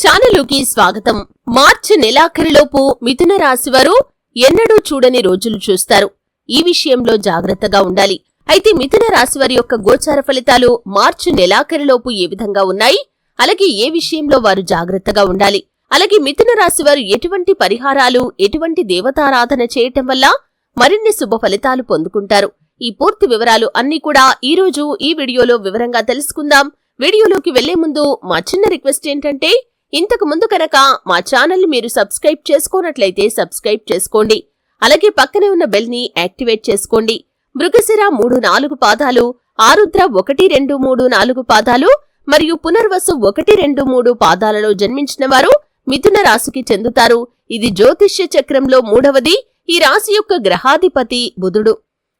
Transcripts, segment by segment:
ఛానలుకి స్వాగతం. మార్చి నెలాఖరిలోపు మిథున రాశి వారు ఎన్నడూ చూడని రోజులు చూస్తారు. ఈ విషయంలో జాగ్రత్తగా ఉండాలి. అయితే మిథున రాశి వారి యొక్క గోచార ఫలితాలు మార్చి నెలాఖరిలోపు ఏ విధంగా ఉన్నాయి? అలాగే ఏ విషయంలో వారు జాగ్రత్తగా ఉండాలి? అలాగే మిథున రాశి వారు ఎటువంటి పరిహారాలు ఎటువంటి దేవతారాధన చేయటం వల్ల మరిన్ని శుభ ఫలితాలు పొందుకుంటారు? ఈ పూర్తి వివరాలు అన్ని కూడా ఈ రోజు ఈ వీడియోలో వివరంగా తెలుసుకుందాం. వీడియోలోకి వెళ్ళే ముందు మా చిన్న రిక్వెస్ట్ ఏంటంటే ఇంతకు ముందు కనుక మా ఛానల్ మీరు సబ్స్క్రైబ్ చేసుకోనట్లయితే సబ్స్క్రైబ్ చేసుకోండి. అలాగే పక్కనే ఉన్న బెల్ని యాక్టివేట్ చేసుకోండి. మృగశిర మూడు నాలుగు పాదాలు ఆరుద్ర ఒకటి రెండు మూడు నాలుగు పాదాలు మరియు పునర్వసు ఒకటి రెండు మూడు పాదాలలో జన్మించిన వారు మిథున రాశికి చెందుతారు. ఇది జ్యోతిష్య చక్రంలో మూడవది. ఈ రాశి యొక్క గ్రహాధిపతి బుధుడు.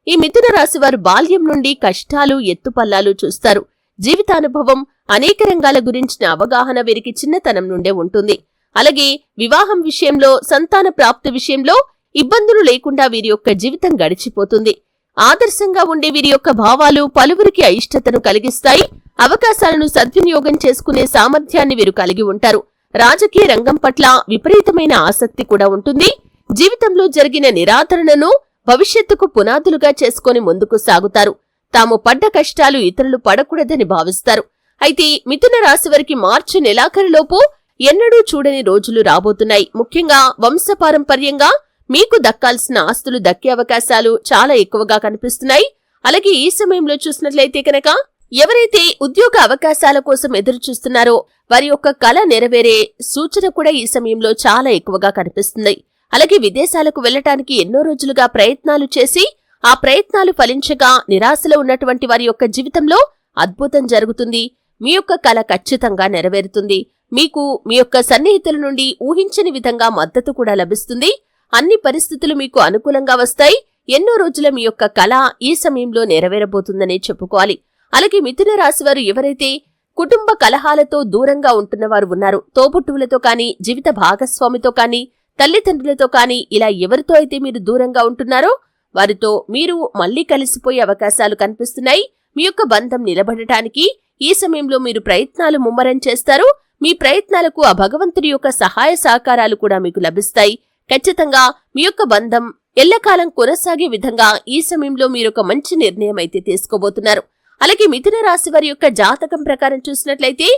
ఈ మిథున రాశి వారు బాల్యం నుండి కష్టాలు ఎత్తుపల్లాలు చూస్తారు. జీవితానుభవం అనేక రంగాల గురించిన అవగాహన వీరికి చిన్నతనం నుండే ఉంటుంది. అలాగే వివాహం విషయంలో సంతాన ప్రాప్తి విషయంలో ఇబ్బందులు లేకుండా వీరి యొక్క జీవితం గడిచిపోతుంది. ఆదర్శంగా ఉండే వీరి యొక్క భావాలు పలువురికి అయిష్టతను కలిగిస్తాయి. అవకాశాలను సద్వినియోగం చేసుకునే సామర్థ్యాన్ని వీరు కలిగి ఉంటారు. రాజకీయ రంగం పట్ల విపరీతమైన ఆసక్తి కూడా ఉంటుంది. జీవితంలో జరిగిన నిరాదరణను భవిష్యత్తుకు పునాదులుగా చేసుకుని ముందుకు సాగుతారు. తాము పడ్డ కష్టాలు ఇతరులు పడకూడదని భావిస్తారు. అయితే మిథున రాశి వారికి మార్చి నెలాఖరులోపు ఎన్నడూ చూడని రోజులు రాబోతున్నాయి. ముఖ్యంగా వంశపారంపర్యంగా మీకు దక్కాల్సిన ఆస్తులు దక్కే అవకాశాలు చాలా ఎక్కువగా కనిపిస్తున్నాయి. అలాగే ఈ సమయంలో చూసినట్లయితే కనుక ఎవరైతే ఉద్యోగ అవకాశాల కోసం ఎదురు చూస్తున్నారో వారి యొక్క కళ నెరవేరే సూచన కూడా ఈ సమయంలో చాలా ఎక్కువగా కనిపిస్తుంది. అలాగే విదేశాలకు వెళ్ళటానికి ఎన్నో రోజులుగా ప్రయత్నాలు చేసి ఆ ప్రయత్నాలు ఫలించగా నిరాశలో ఉన్నటువంటి వారి యొక్క జీవితంలో అద్భుతం జరుగుతుంది. మీ యొక్క కళ ఖచ్చితంగా నెరవేరుతుంది. మీకు మీ యొక్క సన్నిహితుల నుండి ఊహించని విధంగా మద్దతు కూడా లభిస్తుంది. అన్ని పరిస్థితులు మీకు అనుకూలంగా వస్తాయి. ఎన్నో రోజుల మీ యొక్క కళ ఈ సమయంలో నెరవేరబోతుందనే చెప్పుకోవాలి. అలాగే మిథున రాశి వారు ఎవరైతే కుటుంబ కలహాలతో దూరంగా ఉంటున్నవారు ఉన్నారు. తోబుట్టువులతో కానీ జీవిత భాగస్వామితో కానీ తల్లిదండ్రులతో కానీ ఇలా ఎవరితో అయితే మీరు దూరంగా ఉంటున్నారో వారితో మీరు మళ్ళీ కలిసిపోయే అవకాశాలు కనిపిస్తున్నాయి. మీ యొక్క బంధం నిలబడటానికి ఈ సమయంలో మీరు ప్రయత్నాలు ముమ్మరం చేస్తారు. మీ ప్రయత్నాలకు ఆ భగవంతుడి యొక్క సహాయ సహకారాలు కూడా మీకు లభిస్తాయి. ఖచ్చితంగా మీ యొక్క బంధం ఎల్లకాలం కొనసాగే విధంగా ఈ సమయంలో మీరు ఒక మంచి నిర్ణయం అయితే తీసుకోబోతున్నారు. అలాగే మిథున రాశి వారి యొక్క జాతకం ప్రకారం చూసినట్లయితే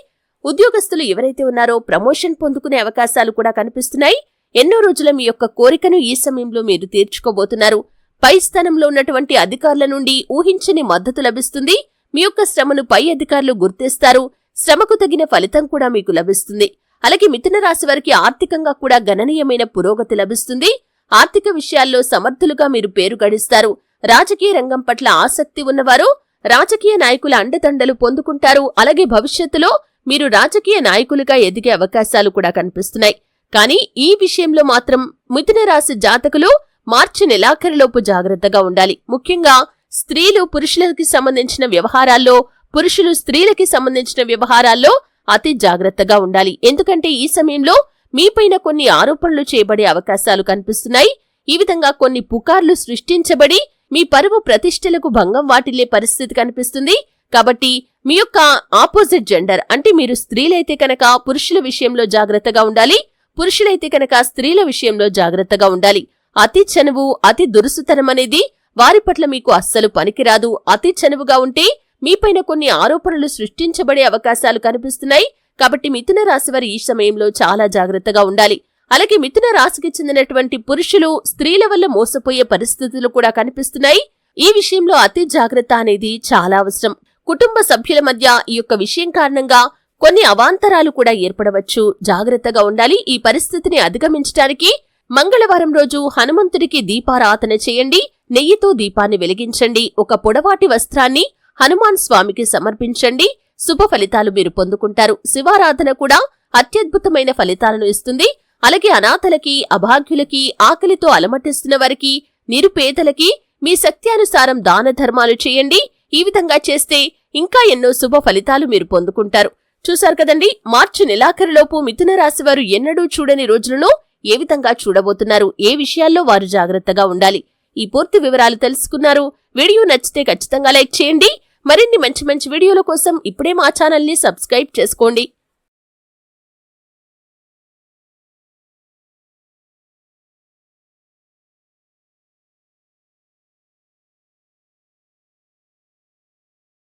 ఉద్యోగస్తులు ఎవరైతే ఉన్నారో ప్రమోషన్ పొందుకునే అవకాశాలు కూడా కనిపిస్తున్నాయి. ఎన్నో రోజుల మీ యొక్క కోరికను ఈ సమయంలో మీరు తీర్చుకోబోతున్నారు. పై స్థానంలో ఉన్నటువంటి అధికారుల నుండి ఊహించని మద్దతు లభిస్తుంది. మీ యొక్క శ్రమను పై అధికారులు గుర్తిస్తారు. శ్రమకు తగిన ఫలితం కూడా మీకు లభిస్తుంది. అలాగే మిథున రాశి వారికి ఆర్థికంగా కూడా గణనీయమైన పురోగతి లభిస్తుంది. ఆర్థిక విషయాల్లో సమర్థులుగా మీరు పేరు గడిస్తారు. రాజకీయ రంగం పట్ల ఆసక్తి ఉన్నవారు రాజకీయ నాయకుల అండదండలు పొందుకుంటారు. అలాగే భవిష్యత్తులో మీరు రాజకీయ నాయకులుగా ఎదిగే అవకాశాలు కూడా కనిపిస్తున్నాయి. కానీ ఈ విషయంలో మాత్రం మిథున రాశి జాతకులు మార్చి నెలాఖరులోపు జాగ్రత్తగా ఉండాలి. ముఖ్యంగా స్త్రీలు పురుషులకి సంబంధించిన వ్యవహారాల్లో పురుషులు స్త్రీలకి సంబంధించిన వ్యవహారాల్లో అతి జాగ్రత్తగా ఉండాలి. ఎందుకంటే ఈ సమయంలో మీపైన కొన్ని ఆరోపణలు చేయబడే అవకాశాలు కనిపిస్తున్నాయి. ఈ విధంగా కొన్ని పుకార్లు సృష్టించబడి మీ పరువు ప్రతిష్టలకు భంగం వాటిల్లే పరిస్థితి కనిపిస్తుంది. కాబట్టి మీ యొక్క ఆపోజిట్ జెండర్ అంటే మీరు స్త్రీలైతే కనుక పురుషుల విషయంలో జాగ్రత్తగా ఉండాలి. పురుషులైతే కనుక స్త్రీల విషయంలో జాగ్రత్తగా ఉండాలి. అతి చనువు అతి దురుసుతనం అనేది వారి పట్ల మీకు అస్సలు పనికిరాదు. అతి చనువుగా ఉంటే మీపైన కొన్ని ఆరోపణలు సృష్టించబడే అవకాశాలు కనిపిస్తున్నాయి. కాబట్టి మిథున రాశి వారి ఈ సమయంలో చాలా జాగ్రత్తగా ఉండాలి. అలాగే మిథున రాశికి చెందినటువంటి పురుషులు స్త్రీల వల్ల మోసపోయే పరిస్థితులు కూడా కనిపిస్తున్నాయి. ఈ విషయంలో అతి జాగ్రత్త అనేది చాలా అవసరం. కుటుంబ సభ్యుల మధ్య ఈ యొక్క విషయం కారణంగా కొన్ని అవాంతరాలు కూడా ఏర్పడవచ్చు. జాగ్రత్తగా ఉండాలి. ఈ పరిస్థితిని అధిగమించడానికి మంగళవారం రోజు హనుమంతుడికి దీపారాధన చేయండి నెయ్యితో దీపాన్ని వెలిగించండి ఒక పొడవాటి వస్త్రాన్ని హనుమాన్ స్వామికి సమర్పించండి శుభ ఫలితాలు మీరు పొందుకుంటారు. శివారాధన కూడా అత్యద్భుతమైన ఫలితాలను ఇస్తుంది. అలాగే అనాథలకి అభాగ్యులకి ఆకలితో అలమటిస్తున్న వారికి నిరుపేదలకి మీ శక్త్యానుసారం దాన ధర్మాలు చేయండి. ఈ విధంగా చేస్తే ఇంకా ఎన్నో శుభ ఫలితాలు మీరు పొందుకుంటారు. చూశారు కదండి మార్చి నెలాఖరులోపు మిథున రాశి వారు ఎన్నడూ చూడని రోజులను ఏ విధంగా చూడబోతున్నారు? ఏ విషయాల్లో వారు జాగ్రత్తగా ఉండాలి? ఈ పూర్తి వివరాలు తెలుసుకున్నారు. వీడియో నచ్చితే ఖచ్చితంగా లైక్ చేయండి. మరిన్ని మంచి మంచి వీడియోల కోసం ఇప్పుడే మా ఛానల్ని సబ్స్క్రైబ్ చేసుకోండి.